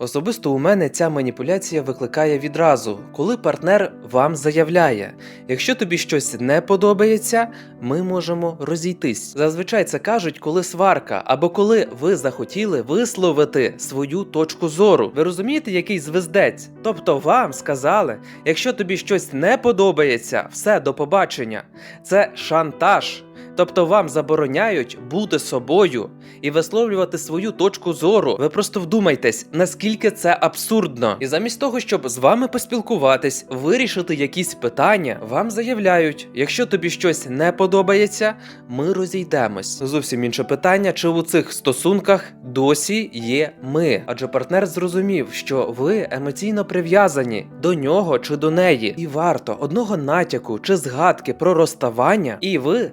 Особисто у мене ця маніпуляція викликає відразу, коли партнер вам заявляє: якщо тобі щось не подобається, ми можемо розійтись. Зазвичай це кажуть, коли сварка, або коли ви захотіли висловити свою точку зору. Ви розумієте, який звездець? Тобто вам сказали, якщо тобі щось не подобається, все до побачення. Це шантаж. Тобто вам забороняють бути собою і висловлювати свою точку зору. Ви просто вдумайтесь, наскільки це абсурдно. І замість того, щоб з вами поспілкуватись, вирішити якісь питання, вам заявляють: якщо тобі щось не подобається, ми розійдемось. Зовсім інше питання, чи у цих стосунках досі є ми, адже партнер зрозумів, що ви емоційно прив'язані до нього чи до неї, і варто одного натяку чи згадки про розставання, і ви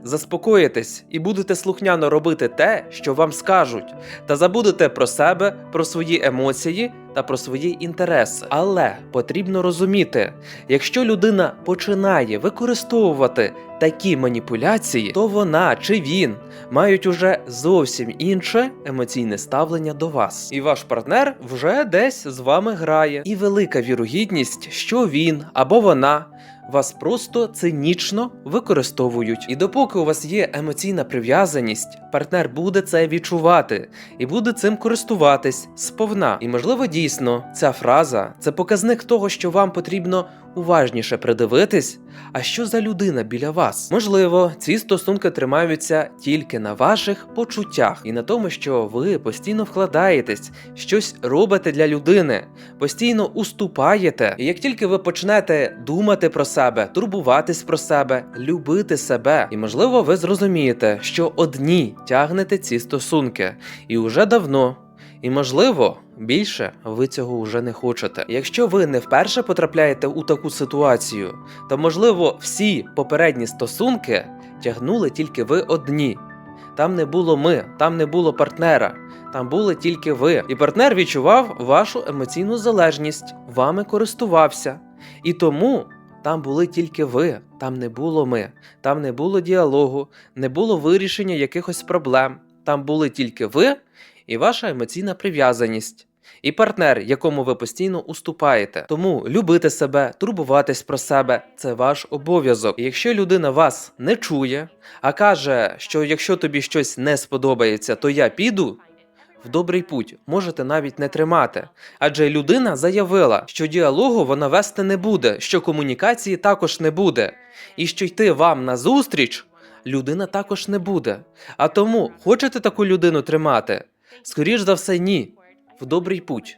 заспокоїтесь і будете слухняно робити те, що вам скажуть, та забудете про себе, про свої емоції та про свої інтереси. Але потрібно розуміти, якщо людина починає використовувати такі маніпуляції, то вона чи він мають уже зовсім інше емоційне ставлення до вас. І ваш партнер вже десь з вами грає. І велика вірогідність, що він або вона вас просто цинічно використовують. І допоки у вас є емоційна прив'язаність, партнер буде це відчувати і буде цим користуватись сповна. І можливо, дійсно, ця фраза це показник того, що вам потрібно уважніше придивитись, а що за людина біля вас. Можливо, ці стосунки тримаються тільки на ваших почуттях і на тому, що ви постійно вкладаєтесь, щось робите для людини, постійно уступаєте. І як тільки ви почнете думати про себе, турбуватись про себе, любити себе, і можливо, ви зрозумієте, що одні тягнете ці стосунки, і уже давно. І можливо, більше ви цього вже не хочете. Якщо ви не вперше потрапляєте у таку ситуацію, то можливо всі попередні стосунки тягнули тільки ви одні. Там не було ми, там не було партнера, там були тільки ви. І партнер відчував вашу емоційну залежність, вами користувався. І тому там були тільки ви, там не було ми, там не було діалогу, не було вирішення якихось проблем. Там були тільки ви і ваша емоційна прив'язаність. І партнер, якому ви постійно уступаєте. Тому любити себе, турбуватись про себе це ваш обов'язок. І якщо людина вас не чує, а каже, що якщо тобі щось не сподобається, то я піду. В добрий путь можете навіть не тримати, адже людина заявила, що діалогу вона вести не буде, що комунікації також не буде, і що йти вам на зустріч людина також не буде. А тому хочете таку людину тримати? Скоріш за все, ні. В добрий путь.